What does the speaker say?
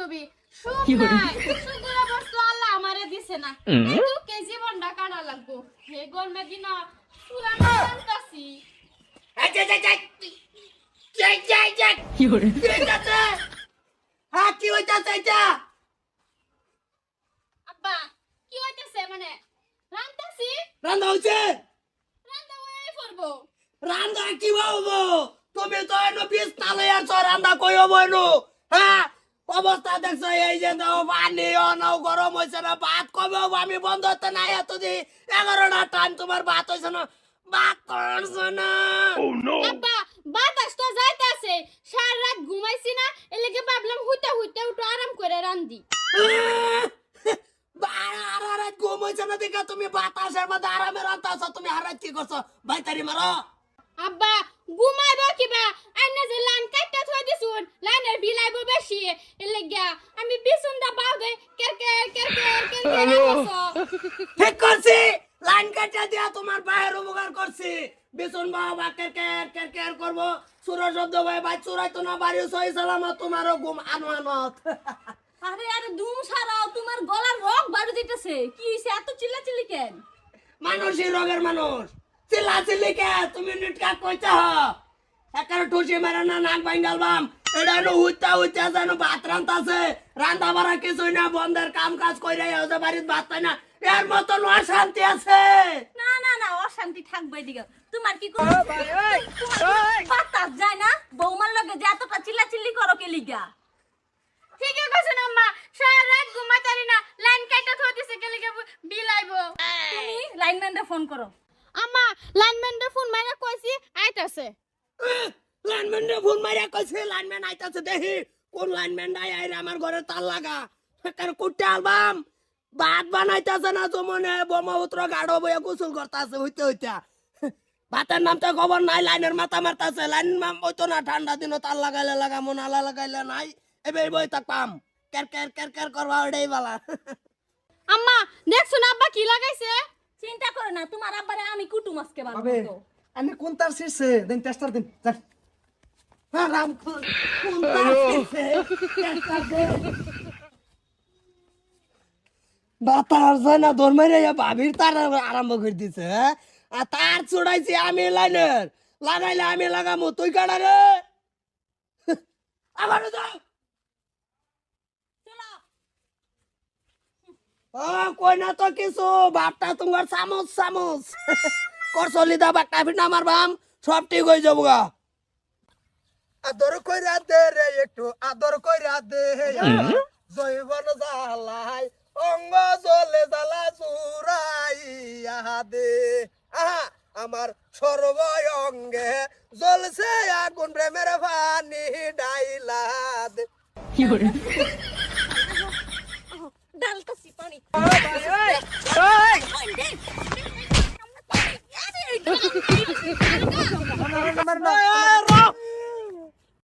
বান্ধবী সুখ নাই সুখের অবস্থা আল্লাহ আমারে দিছে না কিন্তু কে জীবনটা কাটা লাগবো হে গরমের দিন পুরা কান্তাছি এই যে, যে, যে, যে, যে, যে, কি হইতাছে? কি হইতাছে এটা? আব্বা কি হইতেছে মানে রান্তাছি রান্না হইছে? রান্তা হয়ে পড়ব রান্না কি হব? তুমি তো এনো বিছনা লইয়া আছো, রান্না কই হব এনো? হ্যাঁ? অবস্থা দেখছ এই যে দাও পানি অনাও গরম হয়েছে না ভাত কবে হব? আমি বন্ধ হতে নাই এতদিন। এগারোটা টাইম তোমার ভাত হয়েছে না ভাত করছ না। আব্বা বাতাস তো যাইতাছে। সারা রাত ঘুমাইছি না এর ভাবলাম হুইতে হুইতে উঠো আরাম করে রান্দি হারাত ঘুম হয়েছে না দেখা তুমি বাতাসের মধ্যে আরামে রান্তাছো তুমি হারাত কি করছ? মারো। আব্বা ঘুমাইবো কিবা? আইনা যে লাইন কাটটা থই দিছুন লাইনের বিল আইবো বেশি এর লেগে আমি বিছুনটা বাউ দে কের কের কের কের কের কের ঠিক করছি লাইন কাটা দিয়া তোমার বাইরের উপকার করছি। বিছুন বাবা কের কের কের কের করব? সুর শব্দ ভাই ভাই চুরাই তো না বাড়ি সহি সালামত তোমারও ঘুম আনওয়ানত। আরে আরে দুম সারাও তোমার গলার রক বাড়ি দিতেছে। কি হইছে এত চিল্লা চিল্লি কেন মানুষই রোগের মানুষ। চিল্লা চিল্লি কে? তুমি নিটকা কইতে হ একারে ঠুসি মেরে না নাক ভাঙ্গাল বাম। এটা নো যেন ভাত রান্তাছে রান্তা বাড়া কিছুই না বন্ধের কাম কাজ কইরা হচ্ছে বাড়িতে ভাত পাই না। এর মতন অশান্তি আছে। না না না অশান্তি থাকবে এদিকে। তোমার কি করো বাতাস যায় না? বৌমার লগে যে এতটা চিল্লা চিল্লি করো কে লিগা? ঠিকই কইছেন আম্মা। সারা রাত ঘুমাইতারি না। লাইন কাটটা থই দিছে কে লেগে বিল আইবো তুমি লাইনম্যানরে ফোন করো। আম্মা লাইনম্যানরে ফোন মাইরা কইছি আইতাছে। লাইনম্যান রে ফোন মারিয়া কইছে লাইনম্যান আইতাছে দেখি কোন লাইনম্যান আই আইরে আমার ঘরে তার লাগা। কার কুটে আলবাম। ভাত বানাইতাছে না জমনে ব্রহ্মপুত্র গাড়ো বইয়া গোসল করতাছে হইতে হইতা। ভাতের নাম তো খবর নাই লাইনের মাথা মারতাছে। লাইন মাম হইতো না ঠান্ডা দিনও তার লাগাইলে লাগামো আলা লাগাইলে নাই। এবার বই তাক পাম। কের কের কের কের করবা ওটাই বালা। আম্মা দেখছুন আব্বা কি লাগাইছে? চিন্তা করো না তোমার আব্বারে আমি কুটুম আজকে বানাবো। আমি কোন তার শীর্ষে দিন টেস্টার দিন টেস্টার দে। বাতার যায় না দৌড় মারে ভাবির তার আরম্ভ করে দিছে? আর তার চড়াইছি আমি লাইনের লাগাইলে আমি লাগামু তুই কাটা রে আবার যাও ও কই না তো কিছু বাপটা তোমার চামচ চামচ করছ লিদা বাপটা ফিট আমার বাম সব ঠিক হয়ে যাব গা আদর কইরা দে রে একটু আদর কইরা দে জৈবন জ্বালাই অঙ্গ জলে জ্বালা চুরাইয়া দে আহা আমার সর্বয় অঙ্গে জ্বলছে আগুন প্রেমের পানি ডাইলা দে ডালতাছি পানি